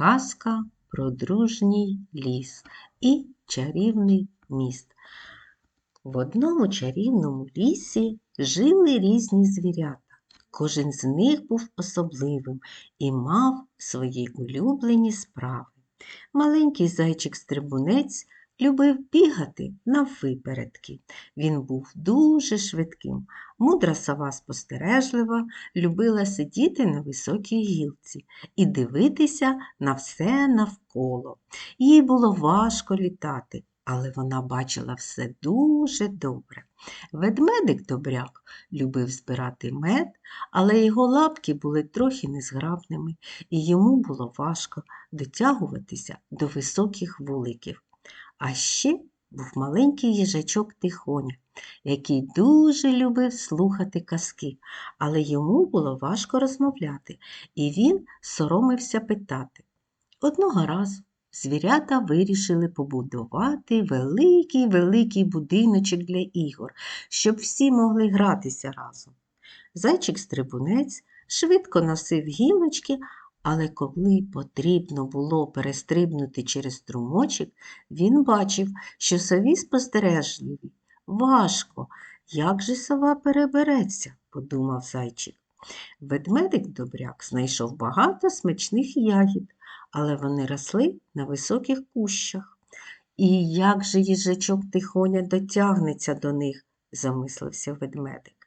Казка про дружній ліс і чарівний міст. В одному чарівному лісі жили різні звірята. Кожен з них був особливим і мав свої улюблені справи. Маленький зайчик-стрибунець любив бігати наввипередки. Він був дуже швидким. Мудра сова спостережлива, любила сидіти на високій гілці і дивитися на все навколо. Їй було важко літати, але вона бачила все дуже добре. Ведмедик добряк любив збирати мед, але його лапки були трохи незграбними, і йому було важко дотягуватися до високих вуликів. А ще був маленький їжачок Тихоня, який дуже любив слухати казки, але йому було важко розмовляти, і він соромився питати. Одного разу звірята вирішили побудувати великий великий будиночок для ігор, щоб всі могли гратися разом. Зайчик-стрибунець швидко носив гілочки, але коли потрібно було перестрибнути через струмочок, він бачив, що сові спостережливі. Важко, як же сова перебереться, подумав зайчик. Ведмедик добряк знайшов багато смачних ягід, але вони росли на високих кущах. І як же їжачок тихоня дотягнеться до них, замислився ведмедик.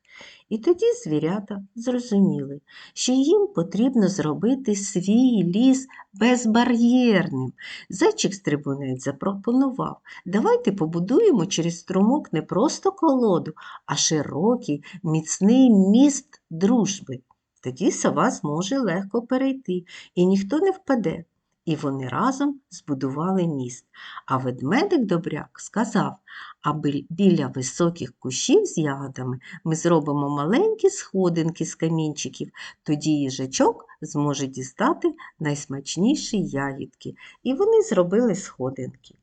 І тоді звірята зрозуміли, що їм потрібно зробити свій ліс безбар'єрним. Зайчик-стрибунець запропонував, давайте побудуємо через струмок не просто колоду, а широкий, міцний міст дружби. Тоді сова зможе легко перейти, і ніхто не впаде. І вони разом збудували міст. А ведмедик добряк сказав, аби біля високих кущів з ягодами ми зробимо маленькі сходинки з камінчиків, тоді їжачок зможе дістати найсмачніші ягідки. І вони зробили сходинки.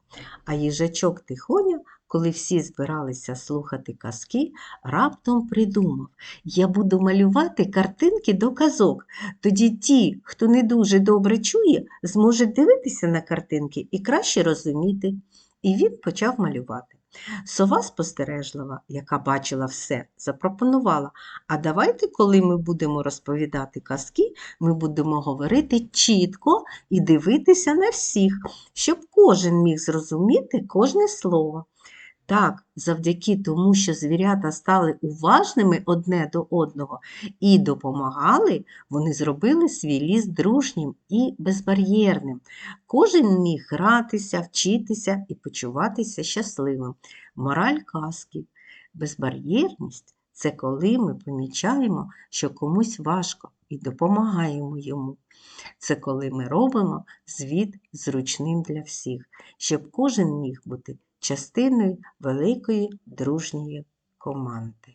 А їжачок тихоня, коли всі збиралися слухати казки, раптом придумав я буду малювати картинки до казок. Тоді ті, хто не дуже добре чує, зможуть дивитися на картинки і краще розуміти. І він почав малювати. Сова спостережлива, яка бачила все, запропонувала. А давайте, коли ми будемо розповідати казки, ми будемо говорити чітко і дивитися на всіх, щоб кожен міг зрозуміти кожне слово. Так, завдяки тому, що звірята стали уважними одне до одного і допомагали, вони зробили свій ліс дружнім і безбар'єрним. Кожен міг гратися, вчитися і почуватися щасливим. Мораль казки. Безбар'єрність це коли ми помічаємо, що комусь важко і допомагаємо йому. Це коли ми робимо звіт зручним для всіх, щоб кожен міг бути частиною великої дружньої команди.